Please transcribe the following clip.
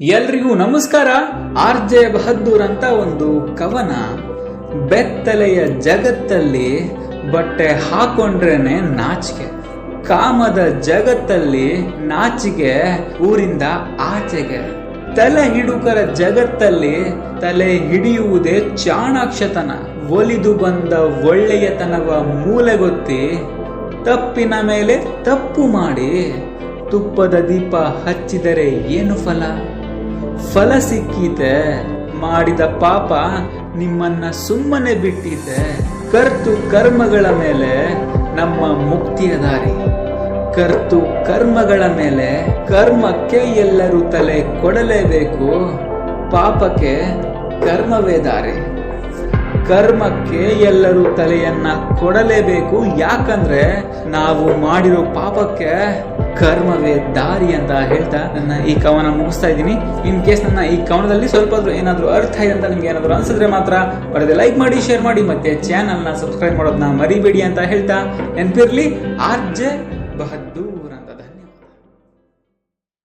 ಎಲ್ರಿಗೂ ನಮಸ್ಕಾರ. R J Bahadur ಅಂತ ಒಂದು ಕವನ. ಬೆತ್ತಲೆಯ ಜಗತ್ತಲ್ಲಿ ಬಟ್ಟೆ ಹಾಕೊಂಡ್ರೇನೆ ನಾಚಿಕೆ. ಕಾಮದ ಜಗತ್ತಲ್ಲಿ ನಾಚಿಕೆ, ಊರಿಂದ ಆಚೆಗೆ. ತಲೆ ಹಿಡುಕರ ಜಗತ್ತಲ್ಲಿ ತಲೆ ಹಿಡಿಯುವುದೇ ಚಾಣಾಕ್ಷತನ. ಒಲಿದು ಬಂದ ಒಳ್ಳೆಯತನವ ಮೂಲೆಗೊತ್ತಿ ತಪ್ಪಿನ ಮೇಲೆ ತಪ್ಪು ಮಾಡಿ. ತುಪ್ಪದ ದೀಪ ಹಚ್ಚಿದರೆ ಏನು ಫಲ? ಫಲ ಸಿಕ್ಕಿದೆ. ಮಾಡಿದ ಪಾಪ ನಿಮ್ಮನ್ನ ಸುಮ್ಮನೆ ಬಿಟ್ಟಿದೆ. ಕರ್ತು ಕರ್ಮಗಳ ಮೇಲೆ ನಮ್ಮ ಮುಕ್ತಿಯ ದಾರಿ. ಕರ್ತು ಕರ್ಮಗಳ ಮೇಲೆ ಕರ್ಮಕ್ಕೆ ಎಲ್ಲರೂ ತಲೆ ಕೊಡಲೇಬೇಕು. ಪಾಪಕ್ಕೆ ಕರ್ಮವೇ ದಾರಿ. ಕರ್ಮಕ್ಕೆ ಎಲ್ಲರೂ ತಲೆಯನ್ನ ಕೊಡಲೇಬೇಕು. ಯಾಕಂದ್ರೆ ನಾವು ಮಾಡಿರೋ ಪಾಪಕ್ಕೆ ಕರ್ಮವೇ ದಾರಿ ಅಂತ ಹೇಳ್ತಾ ನನ್ನ ಈ ಕವನ ಮುಗಿಸ್ತಾ ಇದ್ದೀನಿ. ಇನ್ ಕೇಸ್ ನನ್ನ ಈ ಕವನದಲ್ಲಿ ಸ್ವಲ್ಪ ಏನಾದರೂ ಅರ್ಥ ಇದೆ ಅಂತ ನಿಮ್ಗೆ ಏನಾದ್ರೂ ಅನ್ಸಿದ್ರೆ ಮಾತ್ರ ಬರದೆ ಲೈಕ್ ಮಾಡಿ ಶೇರ್ ಮಾಡಿ, ಮತ್ತೆ ಚಾನಲ್ನ ಸಬ್ಸ್ಕ್ರೈಬ್ ಮಾಡೋದನ್ನ ಮರಿಬೇಡಿ ಅಂತ ಹೇಳ್ತಾ ನೆನಪಿರ್ಲಿ. ಆರ್ ಜೆ ಬಹದ್ದೂರ್ ಅಂತ.